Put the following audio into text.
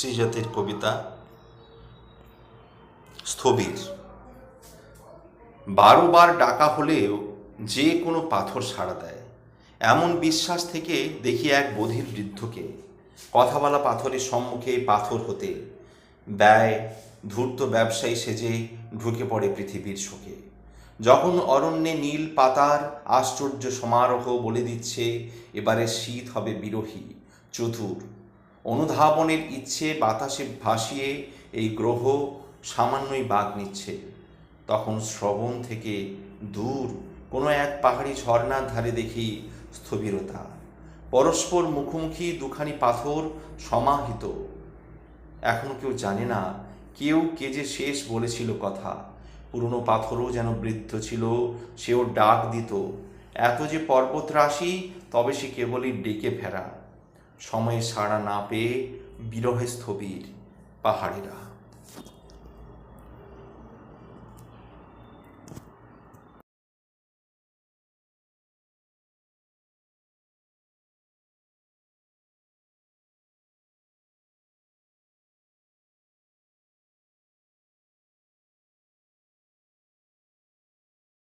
শ্রীজাতির কবিতা স্থবির। বারো বার ডাকা হলেও যে কোনো পাথর সাড়া দেয়। এমন বিশ্বাস থেকে দেখি এক বধির বৃদ্ধকে। কথা বলা পাথরের সম্মুখে পাথর হতে। ব্যয়, ধূর্ত ব্যবসায়ী সেজে ঢুকে পড়ে পৃথিবীর শোকে। যখন অরণ্যে নীল পাতার আশ্চর্য সমারোহ বলে দিচ্ছে, এবারে শীত হবে বিরোহী, চতুর। অনুধাবনের ইচ্ছে বাতাসে ভাসিয়ে এই গ্রহ সামান্যই বাঘ নিচ্ছে। তখন শ্রবণ থেকে দূর কোনো এক পাহাড়ি ঝর্ণার ধারে দেখি স্থবিরতা। পরস্পর মুখোমুখি দুখানি পাথর সমাহিত। এখন কেউ জানে না কেউ কে যে শেষ বলেছিল কথা। পুরনো পাথরও যেন বৃদ্ধ ছিল, সেও ডাক দিত। এত যে পর্বতরাশি, তবে সে কেবলই ডেকে ফেরা। সময়ে সাড়া না পেয়ে বিরহে স্থবির পাহাড়িরা।